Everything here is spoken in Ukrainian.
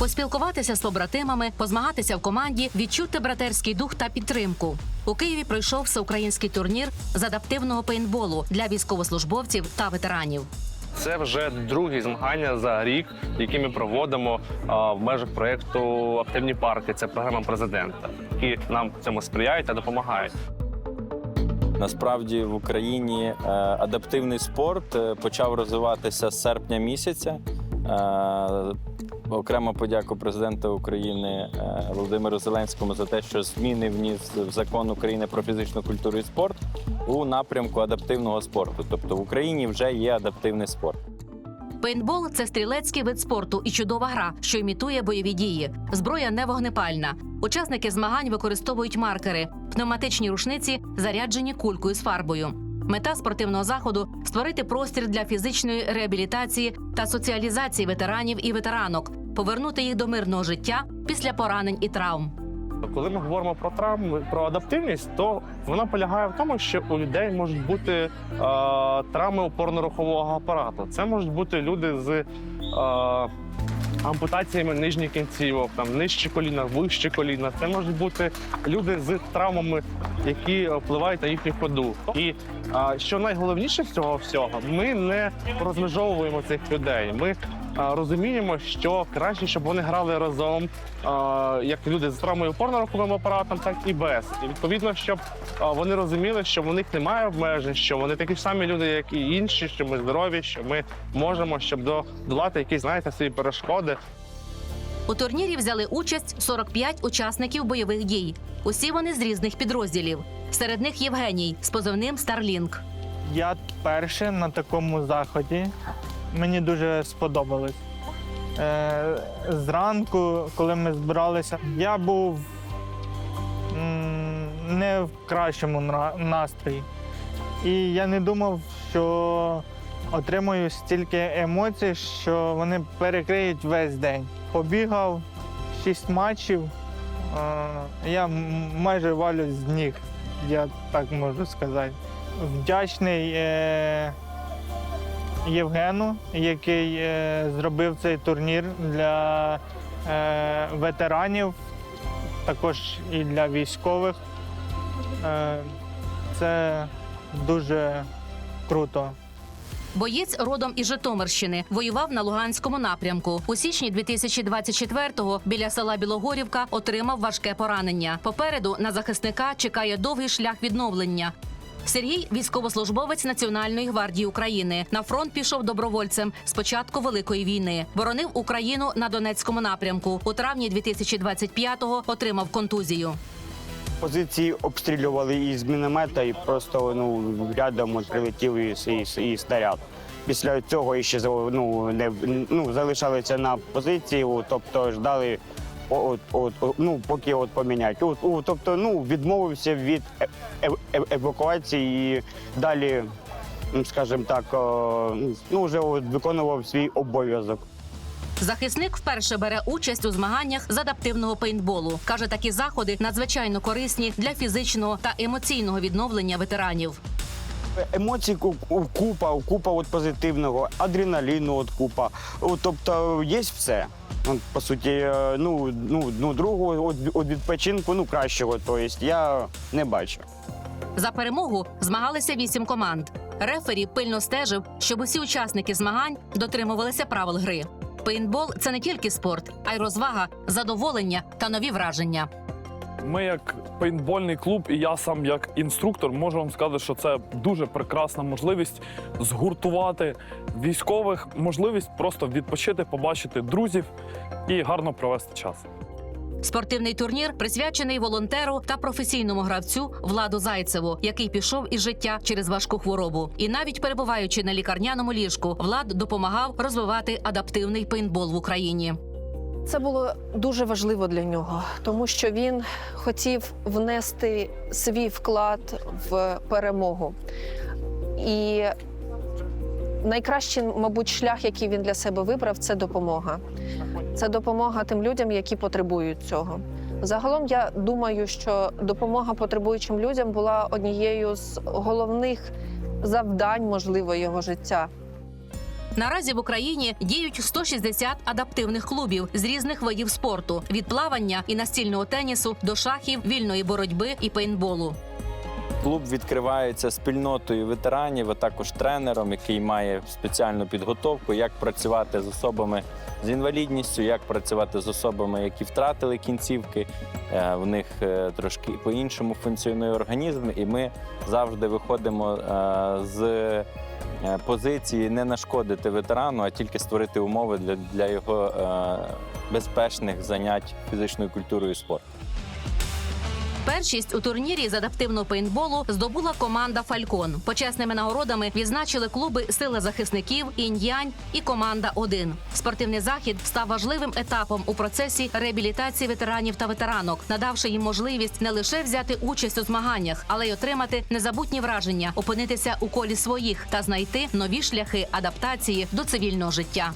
Поспілкуватися з побратимами, позмагатися в команді, відчути братерський дух та підтримку. У Києві пройшов всеукраїнський турнір з адаптивного пейнтболу для військовослужбовців та ветеранів. Це вже другі змагання за рік, які ми проводимо а, в межах проєкту Активні парки. Це програма президента, які нам в цьому сприяють та допомагають. Насправді в Україні е, адаптивний спорт е, почав розвиватися з серпня місяця. Окрема подяка президента України е, Володимиру Зеленському за те, що зміни вніс в закон України про фізичну культуру і спорт у напрямку адаптивного спорту. Тобто в Україні вже є адаптивний спорт. Пейнтбол це стрілецький вид спорту і чудова гра, що імітує бойові дії. Зброя не вогнепальна. Учасники змагань використовують маркери, пневматичні рушниці, заряджені кулькою з фарбою. Мета спортивного заходу створити простір для фізичної реабілітації та соціалізації ветеранів і ветеранок, повернути їх до мирного життя після поранень і травм. Коли ми говоримо про травми, про адаптивність, то вона полягає в тому, що у людей можуть бути е, травми опорно-рухового апарату. Це можуть бути люди з е, ампутаціями нижніх кінцівок, там нижче коліна, вище коліна. Це можуть бути люди з травмами, які впливають на їхню ходу. І е, що найголовніше з цього всього, ми не розмежовуємо цих людей. Ми розуміємо, що краще, щоб вони грали разом, як люди з травмою опорно-руховим апаратом, так і без. І відповідно, щоб вони розуміли, що в них немає обмежень, що вони такі ж самі люди, як і інші, що ми здорові, що ми можемо, щоб долати якісь, знаєте, свої перешкоди. У турнірі взяли участь 45 учасників бойових дій. Усі вони з різних підрозділів. Серед них Євгеній з позивним Старлінк. Я перший на такому заході. Мені дуже сподобалось. Е, зранку, коли ми збиралися, я був не в кращому настрої. І я не думав, що отримую стільки емоцій, що вони перекриють весь день. Побігав шість матчів. Е, я майже валюсь з ніг, я так можу сказати. Вдячний е, Євгену, який е, зробив цей турнір для е, ветеранів, також і для військових. Е, це дуже круто. Боєць родом із Житомирщини воював на Луганському напрямку. У січні 2024-го біля села Білогорівка отримав важке поранення. Попереду на захисника чекає довгий шлях відновлення. Сергій військовослужбовець Національної гвардії України. На фронт пішов добровольцем з початку великої війни. Боронив Україну на Донецькому напрямку. У травні 2025-го отримав контузію. Позиції обстрілювали із міномета і просто ну, рядом прилетів і, і, і снаряд. Після цього ще ну, не, ну, залишалися на позиції, тобто ждали, от, от, от, ну, поки от поміняють. От, о, тобто ну, відмовився від е- е- е- евакуації і далі, ну, скажімо так, ну, вже от, виконував свій обов'язок. Захисник вперше бере участь у змаганнях з адаптивного пейнтболу. каже, такі заходи надзвичайно корисні для фізичного та емоційного відновлення ветеранів. Емоцій ку- ку- купа, купа от позитивного, адреналіну от купа. Тобто є все. По суті, е, ну, ну, ну другого от, відпочинку ну, кращого, то есть, я не бачу. За перемогу змагалися вісім команд. Рефері пильно стежив, щоб усі учасники змагань дотримувалися правил гри. Пейнтбол це не тільки спорт, а й розвага, задоволення та нові враження. Ми, як пейнтбольний клуб, і я сам як інструктор, можу вам сказати, що це дуже прекрасна можливість згуртувати військових, можливість просто відпочити, побачити друзів і гарно провести час. Спортивний турнір присвячений волонтеру та професійному гравцю Владу Зайцеву, який пішов із життя через важку хворобу. І навіть перебуваючи на лікарняному ліжку, Влад допомагав розвивати адаптивний пейнтбол в Україні. Це було дуже важливо для нього, тому що він хотів внести свій вклад в перемогу. І найкращий, мабуть, шлях, який він для себе вибрав, це допомога. Це допомога тим людям, які потребують цього. Загалом я думаю, що допомога потребуючим людям була однією з головних завдань, можливо, його життя. Наразі в Україні діють 160 адаптивних клубів з різних видів спорту: від плавання і настільного тенісу до шахів, вільної боротьби і пейнтболу. Клуб відкривається спільнотою ветеранів, а також тренером, який має спеціальну підготовку, як працювати з особами з інвалідністю, як працювати з особами, які втратили кінцівки. Е, В них е, трошки по-іншому функціонує організм, і ми завжди виходимо е, з позиції не нашкодити ветерану, а тільки створити умови для, для його е, безпечних занять фізичною культурою і спортом. Першість у турнірі з адаптивного пейнтболу здобула команда Фалькон. Почесними нагородами відзначили клуби Сили захисників, Інь-Янь і команда 1 Спортивний захід став важливим етапом у процесі реабілітації ветеранів та ветеранок, надавши їм можливість не лише взяти участь у змаганнях, але й отримати незабутні враження, опинитися у колі своїх та знайти нові шляхи адаптації до цивільного життя.